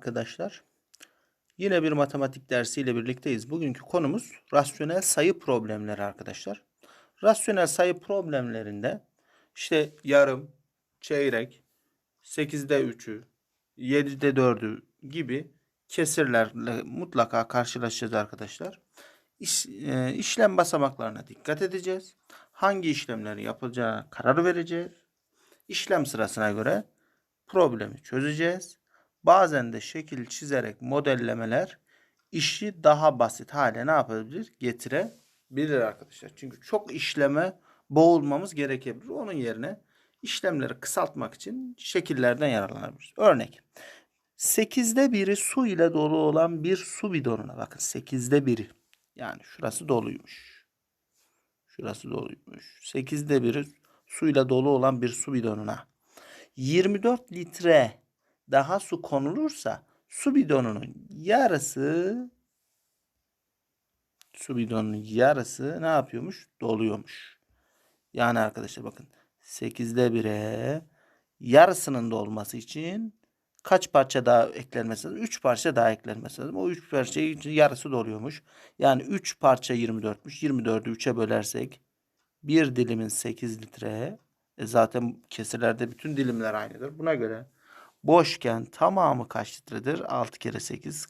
Arkadaşlar yine bir matematik dersiyle birlikteyiz. Bugünkü konumuz rasyonel sayı problemleri arkadaşlar. Rasyonel sayı problemlerinde işte yarım, çeyrek, 8'de 3'ü, 7'de 4'ü gibi kesirlerle mutlaka karşılaşacağız arkadaşlar. İş, e, işlem basamaklarına dikkat edeceğiz. Hangi işlemleri yapılacağına karar vereceğiz. İşlem sırasına göre problemi çözeceğiz. Bazen de şekil çizerek modellemeler işi daha basit hale ne yapabilir? Getirebilir arkadaşlar. Çünkü çok işleme boğulmamız gerekebilir. Onun yerine işlemleri kısaltmak için şekillerden yararlanabiliriz. Örnek. 8'de biri su ile dolu olan bir su bidonuna bakın 8'de biri. Yani şurası doluymuş. Şurası doluymuş. 8'de biri suyla dolu olan bir su bidonuna 24 litre daha su konulursa su bidonunun yarısı su bidonunun yarısı ne yapıyormuş? Doluyormuş. Yani arkadaşlar bakın 8'de 1'e yarısının dolması için kaç parça daha eklenmesi lazım? 3 parça daha eklenmesi lazım. O 3 parçayı için yarısı doluyormuş. Yani 3 parça 24'müş. 24'ü 3'e bölersek bir dilimin 8 litre e zaten kesirlerde bütün dilimler aynıdır. Buna göre boşken tamamı kaç litredir? 6 kere 8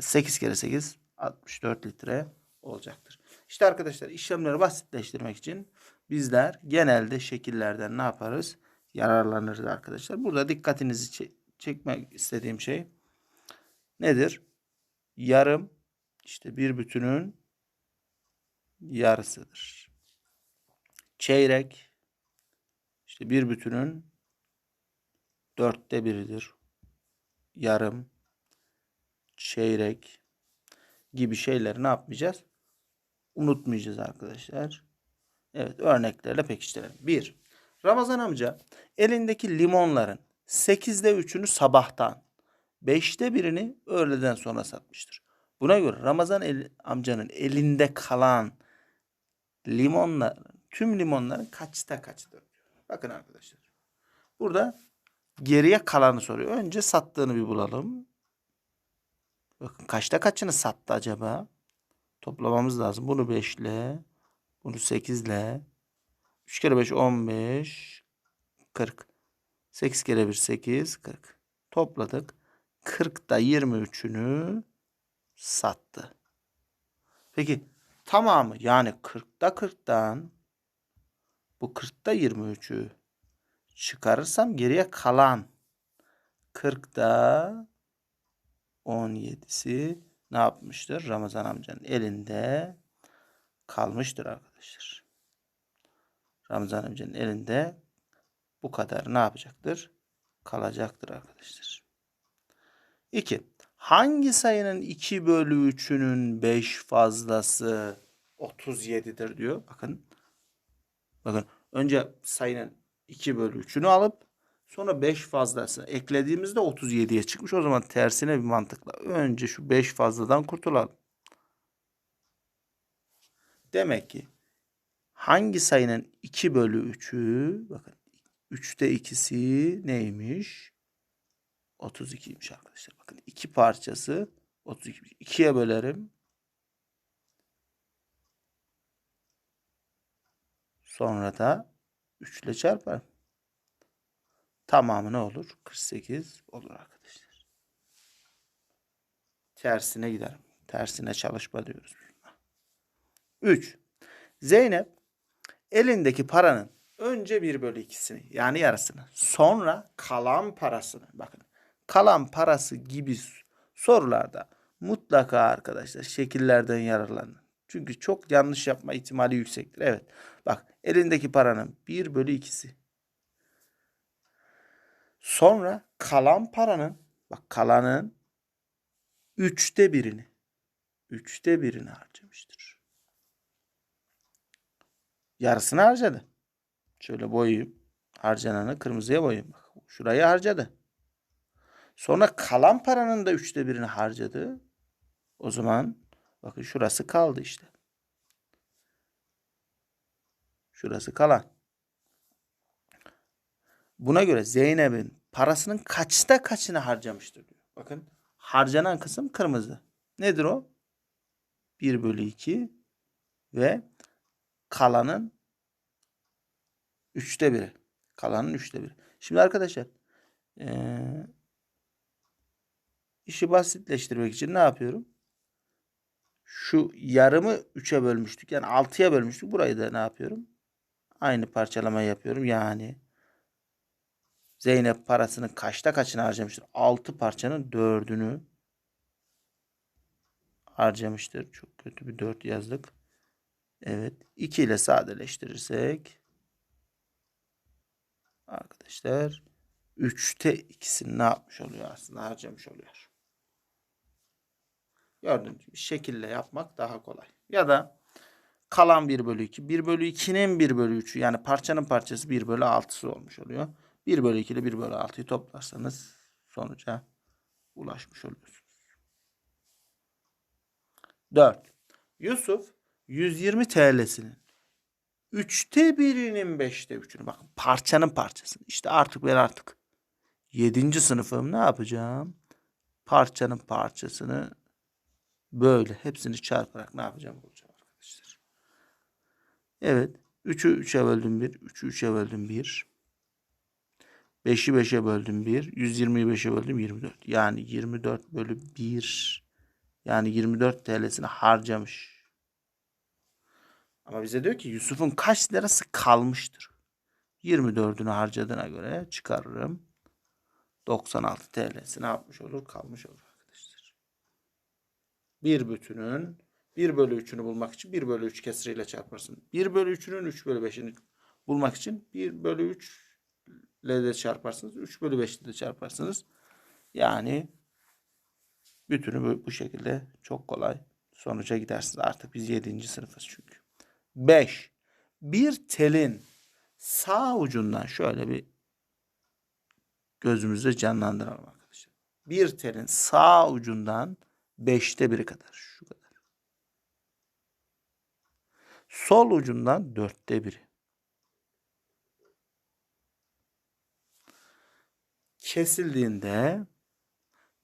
8 kere 8 64 litre olacaktır. İşte arkadaşlar işlemleri basitleştirmek için bizler genelde şekillerden ne yaparız? Yararlanırız arkadaşlar. Burada dikkatinizi çe- çekmek istediğim şey nedir? Yarım işte bir bütünün yarısıdır. Çeyrek işte bir bütünün dörtte biridir. Yarım, çeyrek gibi şeyleri ne yapmayacağız? Unutmayacağız arkadaşlar. Evet örneklerle pekiştirelim. 1. Ramazan amca elindeki limonların 8'de 3'ünü sabahtan 5'te birini öğleden sonra satmıştır. Buna göre Ramazan el- amcanın elinde kalan limonların tüm limonların kaçta diyor. Bakın arkadaşlar. Burada geriye kalanı soruyor. Önce sattığını bir bulalım. Bakın kaçta kaçını sattı acaba? Toplamamız lazım. Bunu 5 ile, bunu 8 ile. 3 kere 5 15, 40. 8 kere 1 8, 40. Topladık. 40'da 23'ünü sattı. Peki tamamı yani 40'da 40'tan bu 40'da 23'ü çıkarırsam geriye kalan 40'da 17'si ne yapmıştır? Ramazan amcanın elinde kalmıştır arkadaşlar. Ramazan amcanın elinde bu kadar ne yapacaktır? Kalacaktır arkadaşlar. 2. Hangi sayının 2 bölü 3'ünün 5 fazlası 37'dir diyor. Bakın. Bakın önce sayının 2 bölü 3'ünü alıp sonra 5 fazlası eklediğimizde 37'ye çıkmış. O zaman tersine bir mantıkla önce şu 5 fazladan kurtulalım. Demek ki hangi sayının 2 bölü 3'ü bakın 3'te ikisi neymiş? 32'ymiş arkadaşlar. Bakın iki parçası 32. 2'ye bölerim. Sonra da 3 ile çarparım. Tamamı ne olur? 48 olur arkadaşlar. Tersine giderim. Tersine çalışma diyoruz. 3. Zeynep elindeki paranın önce 1 bölü 2'sini yani yarısını sonra kalan parasını bakın kalan parası gibi sorularda mutlaka arkadaşlar şekillerden yararlanın. Çünkü çok yanlış yapma ihtimali yüksektir. Evet bak elindeki paranın 1 bölü 2'si. Sonra kalan paranın bak kalanın üçte birini üçte birini harcamıştır. Yarısını harcadı. Şöyle boyayayım. Harcananı kırmızıya boyayayım. Bak, şurayı harcadı. Sonra kalan paranın da üçte birini harcadı. O zaman bakın şurası kaldı işte. Şurası kalan. Buna göre Zeynep'in parasının kaçta kaçını harcamıştır diyor. Bakın harcanan kısım kırmızı. Nedir o? 1 bölü 2 ve kalanın üçte biri. Kalanın üçte biri. Şimdi arkadaşlar eee, işi basitleştirmek için ne yapıyorum? Şu yarımı 3'e bölmüştük. Yani 6'ya bölmüştük. Burayı da ne yapıyorum? Aynı parçalama yapıyorum. Yani Zeynep parasının kaçta kaçını harcamıştır? 6 parçanın 4'ünü harcamıştır. Çok kötü bir 4 yazdık. Evet. 2 ile sadeleştirirsek arkadaşlar 3'te ikisini ne yapmış oluyor aslında harcamış oluyor. Gördüğünüz gibi şekille yapmak daha kolay. Ya da kalan 1 bölü 2. 1 bölü 2'nin 1 bölü 3'ü yani parçanın parçası 1 bölü 6'sı olmuş oluyor. 1 bölü 2 ile 1 bölü 6'yı toplarsanız sonuca ulaşmış oluyorsunuz. 4. Yusuf 120 TL'sinin 3'te birinin 5'te 3'ünü bakın parçanın parçasını. İşte artık ben artık 7. sınıfım ne yapacağım? Parçanın parçasını böyle hepsini çarparak ne yapacağım bulacağım arkadaşlar. Evet. 3'ü 3'e böldüm 1. 3'ü 3'e böldüm 1. 5'i 5'e böldüm 1. 120'yi 5'e böldüm 24. Yani 24 bölü 1. Yani 24 TL'sini harcamış. Ama bize diyor ki Yusuf'un kaç lirası kalmıştır? 24'ünü harcadığına göre çıkarırım. 96 TL'si ne yapmış olur? Kalmış olur. Bir bütünün 1 bölü 3'ünü bulmak için 1 bölü 3 kesiriyle çarparsın. 1 bölü 3'ünün 3 bölü 5'ini bulmak için 1 bölü 3 ile de çarparsınız. 3 bölü 5 ile de çarparsınız. Yani bütünü bu, bu şekilde çok kolay sonuca gidersiniz. Artık biz 7. sınıfız çünkü. 5. Bir telin sağ ucundan şöyle bir gözümüzde canlandıralım arkadaşlar. Bir telin sağ ucundan 5'te biri kadar şu kadar. Sol ucundan dörtte biri. Kesildiğinde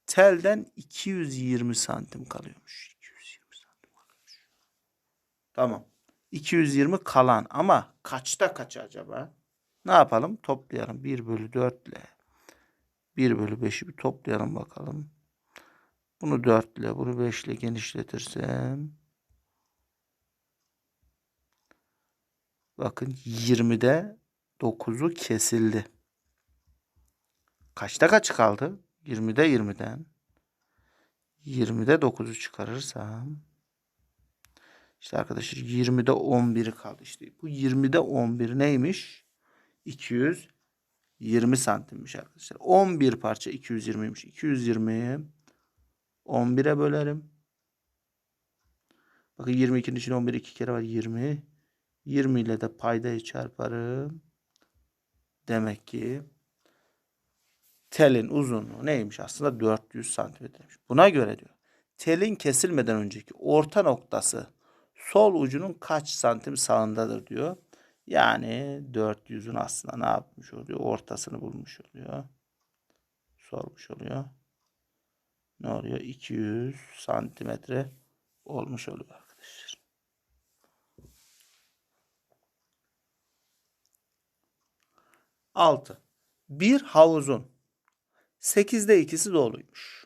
telden 220 santim kalıyormuş. 220 santim kalıyormuş. Tamam. 220 kalan ama kaçta kaç acaba? Ne yapalım? Toplayalım. 1 bölü 4 ile 1 bölü 5'i bir toplayalım bakalım. Bunu 4 ile bunu 5 ile genişletirsem bakın 20'de 9'u kesildi. Kaçta kaç kaldı? 20'de 20'den. 20'de 9'u çıkarırsam işte arkadaşlar 20'de 11'i kaldı. İşte bu 20'de 11 neymiş? 220 santimmiş arkadaşlar. 11 parça 220'ymiş. 220'yi 11'e bölerim. Bakın 22'nin içinde 11 iki kere var 20. 20 ile de paydayı çarparım. Demek ki telin uzunluğu neymiş aslında 400 santimetreymiş. Buna göre diyor. Telin kesilmeden önceki orta noktası sol ucunun kaç santim sağındadır diyor. Yani 400'ün aslında ne yapmış oluyor? Ortasını bulmuş oluyor. Sormuş oluyor. Ne oluyor? 200 santimetre olmuş oluyor arkadaşlar. Altı. Bir havuzun 8'de ikisi doluymuş.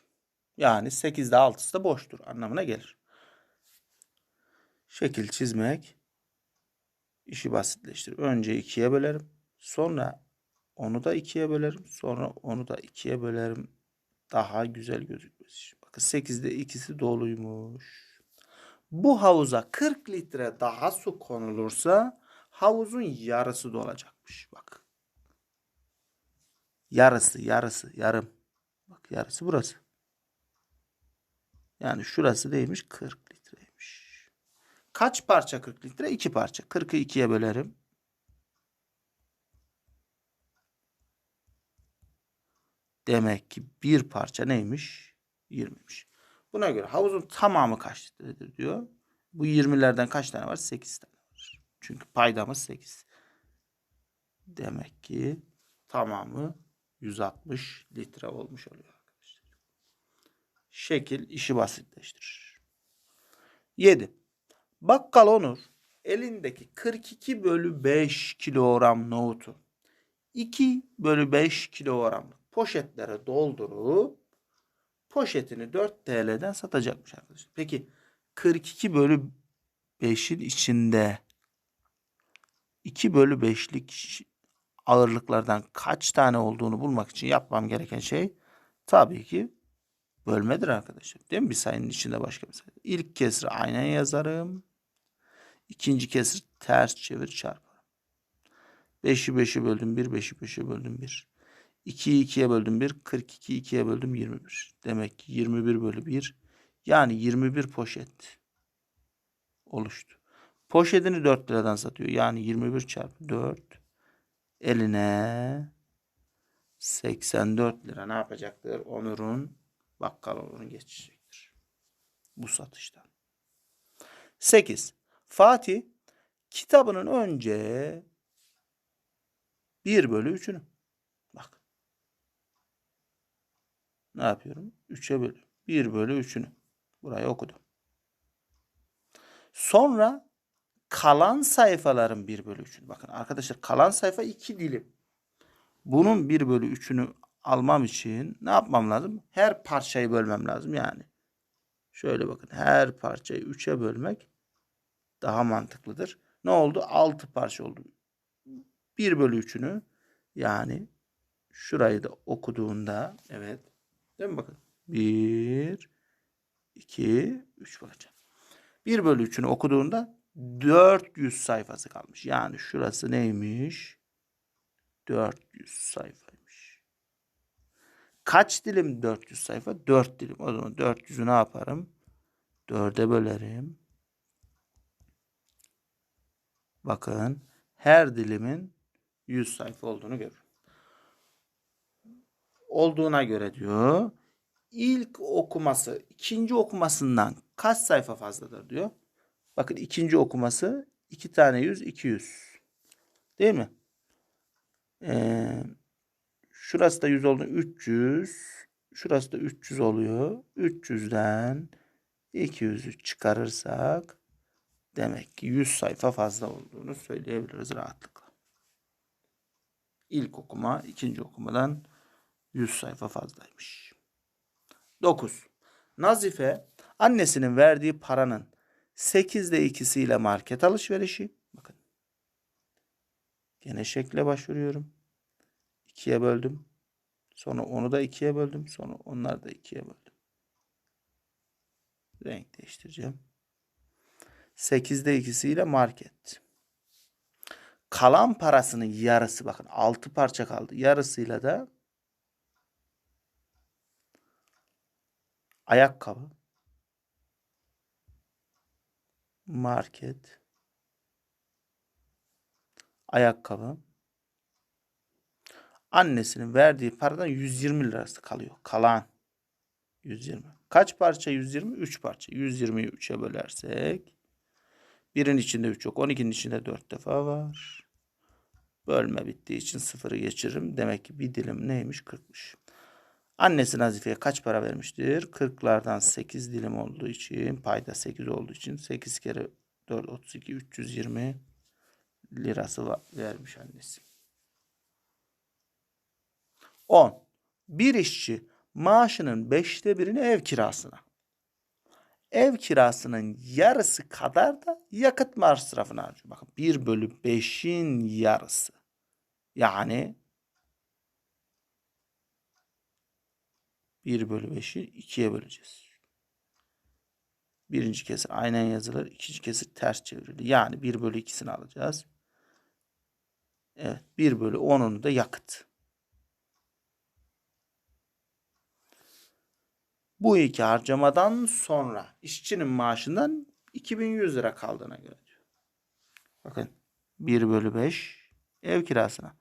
Yani 8'de 6'sı da boştur anlamına gelir. Şekil çizmek işi basitleştirir. Önce 2'ye bölerim. Sonra onu da 2'ye bölerim. Sonra onu da 2'ye bölerim. Daha güzel gözükmesi. Bakın 8'de ikisi doluymuş. Bu havuza 40 litre daha su konulursa havuzun yarısı dolacakmış. Bak. Yarısı, yarısı, yarım. Bak yarısı burası. Yani şurası neymiş? 40 litreymiş. Kaç parça 40 litre? 2 parça. 40'ı 2'ye bölerim. Demek ki bir parça neymiş? 20'miş. Buna göre havuzun tamamı kaç litredir diyor. Bu 20'lerden kaç tane var? 8 tane var. Çünkü paydamız 8. Demek ki tamamı 160 litre olmuş oluyor arkadaşlar. şekil işi basitleştirir. 7. Bakkal Onur elindeki 42 bölü 5 kilogram nohutu 2 bölü 5 kilogramlık poşetlere doldurup poşetini 4 TL'den satacakmış arkadaşlar. Peki 42 bölü 5'in içinde 2 bölü 5'lik ağırlıklardan kaç tane olduğunu bulmak için yapmam gereken şey tabii ki bölmedir arkadaşlar. Değil mi? Bir sayının içinde başka bir sayı. İlk kesri aynen yazarım. İkinci kesri ters çevir çarparım. 5'i 5'e böldüm 1, 5'i 5'e böldüm 1. 2'yi 2'ye böldüm 1, 42'yi 2'ye böldüm 21. Demek ki 21 bölü 1 yani 21 poşet oluştu. Poşetini 4 liradan satıyor. Yani 21 çarpı 4 eline 84 lira ne yapacaktır? Onur'un bakkal Onur'un geçecektir. Bu satıştan. 8. Fatih kitabının önce 1 bölü 3'ünü. Bak. Ne yapıyorum? 3'e bölü. 1 bölü 3'ünü. Burayı okudum. Sonra kalan sayfaların 1 bölü 3'ünü. Bakın arkadaşlar kalan sayfa 2 dilim. Bunun 1 bölü 3'ünü almam için ne yapmam lazım? Her parçayı bölmem lazım yani. Şöyle bakın her parçayı 3'e bölmek daha mantıklıdır. Ne oldu? 6 parça oldu. 1 bölü 3'ünü yani şurayı da okuduğunda evet değil mi bakın 1 2 3 bakacağım. 1 bölü 3'ünü okuduğunda 400 sayfası kalmış. Yani şurası neymiş? 400 sayfaymış. Kaç dilim 400 sayfa? 4 dilim. O zaman 400'ü ne yaparım? 4'e bölerim. Bakın her dilimin 100 sayfa olduğunu görürüm. Olduğuna göre diyor. İlk okuması ikinci okumasından kaç sayfa fazladır diyor. Bakın ikinci okuması 2 tane 100 200. Değil mi? Ee, şurası da 100 oldu 300. Şurası da 300 oluyor. 300'den 200'ü çıkarırsak demek ki 100 sayfa fazla olduğunu söyleyebiliriz rahatlıkla. İlk okuma ikinci okumadan 100 sayfa fazlaymış. 9. Nazife annesinin verdiği paranın 8'de ikisiyle market alışverişi. Bakın. Gene şekle başvuruyorum. 2'ye böldüm. Sonra onu da 2'ye böldüm. Sonra onları da 2'ye böldüm. Renk değiştireceğim. 8'de ikisiyle market. Kalan parasının yarısı bakın 6 parça kaldı. Yarısıyla da ayakkabı, market, ayakkabı, annesinin verdiği paradan 120 lirası kalıyor. Kalan 120. Kaç parça 120? 3 parça. 120'yi 3'e bölersek birin içinde 3 yok. 12'nin içinde 4 defa var. Bölme bittiği için sıfırı geçiririm. Demek ki bir dilim neymiş? 40'mış. Annesi Nazife'ye kaç para vermiştir? 40'lardan 8 dilim olduğu için payda 8 olduğu için 8 kere 4 32 320 lirası vermiş annesi. 10. Bir işçi maaşının 5'te birini ev kirasına. Ev kirasının yarısı kadar da yakıt masrafına harcıyor. Bakın 1 bölü 5'in yarısı. Yani 1 bölü 5'i 2'ye böleceğiz. Birinci kesir aynen yazılır. ikinci kesir ters çevrilir. Yani 1 bölü 2'sini alacağız. Evet 1 bölü 10'unu da yakıt. Bu iki harcamadan sonra işçinin maaşından 2100 lira kaldığına göre diyor. Bakın 1 bölü 5 ev kirasına.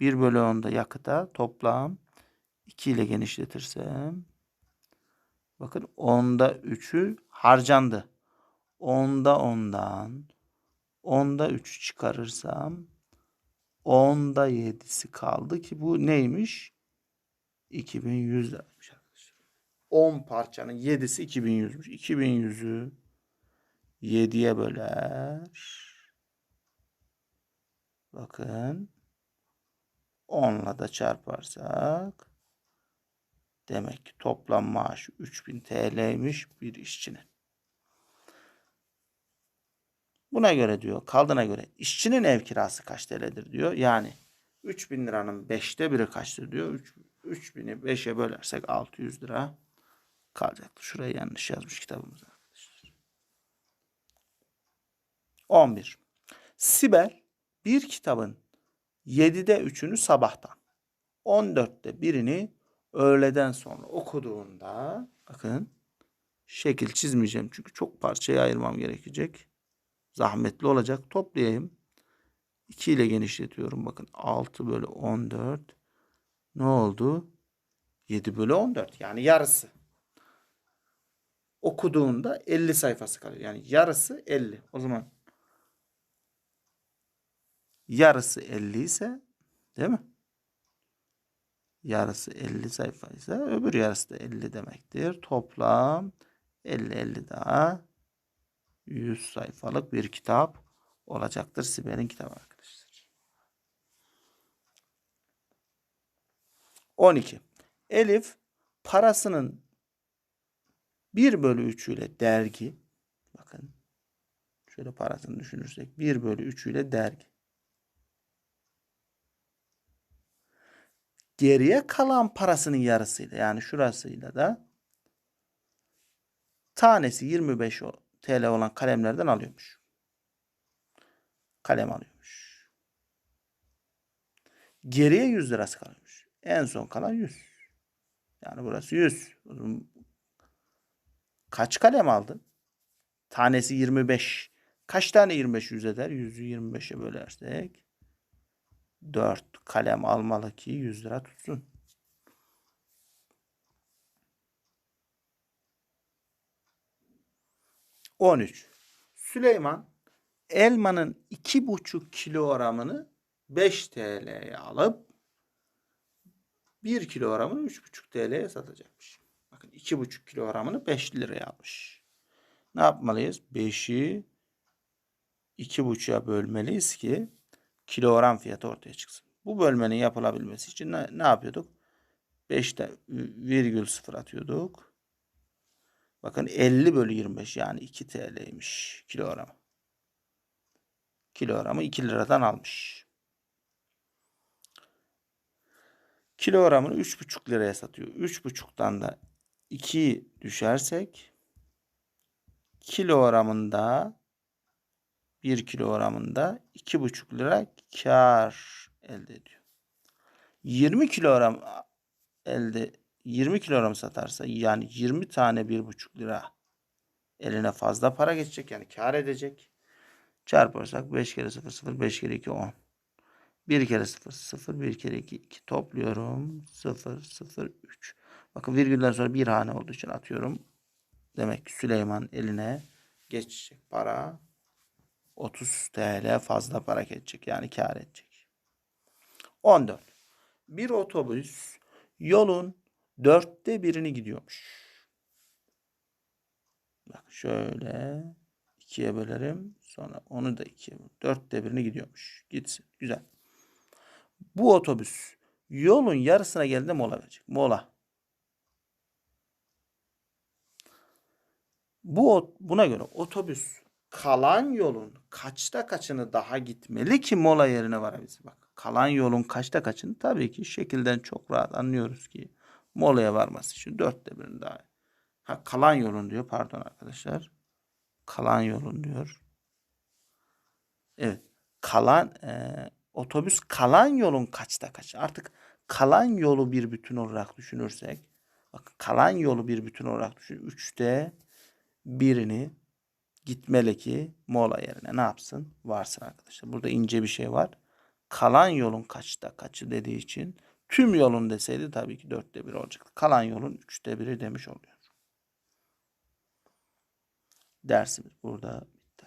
1 bölü 10 da yakıta toplam 2 ile genişletirsem bakın 10'da 3'ü harcandı. 10'da 10'dan 10'da 3'ü çıkarırsam 10'da 7'si kaldı ki bu neymiş? 2100 liraymış arkadaşlar. 10 parçanın 7'si 2100'müş. 2100'ü 7'ye böler. Bakın 10'la da çarparsak demek ki toplam maaşı 3000 TL'ymiş bir işçinin. Buna göre diyor kaldığına göre işçinin ev kirası kaç TL'dir diyor. Yani 3000 liranın 5'te biri kaçtır diyor. 3, 3000'i 5'e bölersek 600 lira kalacaktır. Şurayı yanlış yazmış kitabımız arkadaşlar. 11. Sibel bir kitabın 7'de 3'ünü sabahtan 14'te birini öğleden sonra okuduğunda bakın şekil çizmeyeceğim çünkü çok parçaya ayırmam gerekecek. Zahmetli olacak. Toplayayım. 2 ile genişletiyorum. Bakın 6 bölü 14 ne oldu? 7 bölü 14 yani yarısı. Okuduğunda 50 sayfası kalıyor. Yani yarısı 50. O zaman yarısı 50 ise değil mi? Yarısı 50 sayfa ise öbür yarısı da 50 demektir. Toplam 50 50 daha 100 sayfalık bir kitap olacaktır Sibel'in kitabı arkadaşlar. 12. Elif parasının 1 bölü 3 ile dergi bakın şöyle parasını düşünürsek 1 bölü 3 ile dergi geriye kalan parasının yarısıyla yani şurasıyla da tanesi 25 TL olan kalemlerden alıyormuş. Kalem alıyormuş. Geriye 100 lirası kalıyormuş. En son kalan 100. Yani burası 100. Kaç kalem aldın? Tanesi 25. Kaç tane 25 100 eder? 100'ü 25'e bölersek 4 kalem almalı ki 100 lira tutsun. On üç. Süleyman elmanın iki buçuk kilogramını 5 TL'ye alıp 1 kilogramını 3,5 TL'ye satacakmış. Bakın 2,5 kilogramını 5 liraya almış. Ne yapmalıyız? 5'i 2,5'a bölmeliyiz ki kilogram fiyatı ortaya çıksın. Bu bölmenin yapılabilmesi için ne, ne yapıyorduk? 5'te virgül 0 atıyorduk. Bakın 50 bölü 25 yani 2 TL'ymiş kilogramı. Kilogramı 2 liradan almış. Kilogramını 3,5 liraya satıyor. 3,5'tan da 2 düşersek kilogramında 1 kilogramında 2,5 lira kar elde ediyor. 20 kilogram elde 20 kilogram satarsa yani 20 tane 1,5 lira eline fazla para geçecek yani kar edecek. Çarparsak 5 kere 0 0 5 kere 2 10. 1 kere 0 0 1 kere 2 2 topluyorum 0 0 3. Bakın virgülden sonra bir hane olduğu için atıyorum. Demek ki Süleyman eline geçecek para 30 TL fazla para edecek. Yani kar edecek. 14. Bir otobüs yolun dörtte birini gidiyormuş. Bak şöyle ikiye bölerim. Sonra onu da ikiye bölerim. Dörtte birini gidiyormuş. Gitsin. Güzel. Bu otobüs yolun yarısına geldiğinde mola verecek. Mola. Bu buna göre otobüs kalan yolun kaçta kaçını daha gitmeli ki mola yerine varabilsin. Bak kalan yolun kaçta kaçını tabii ki şekilden çok rahat anlıyoruz ki molaya varması için dörtte birini daha. Ha kalan yolun diyor pardon arkadaşlar. Kalan yolun diyor. Evet. Kalan e, otobüs kalan yolun kaçta kaç? Artık kalan yolu bir bütün olarak düşünürsek bak kalan yolu bir bütün olarak düşün. Üçte birini gitmeli ki mola yerine ne yapsın? Varsın arkadaşlar. Burada ince bir şey var. Kalan yolun kaçta kaçı dediği için tüm yolun deseydi tabii ki dörtte bir olacaktı. Kalan yolun üçte biri demiş oluyor. Dersimiz burada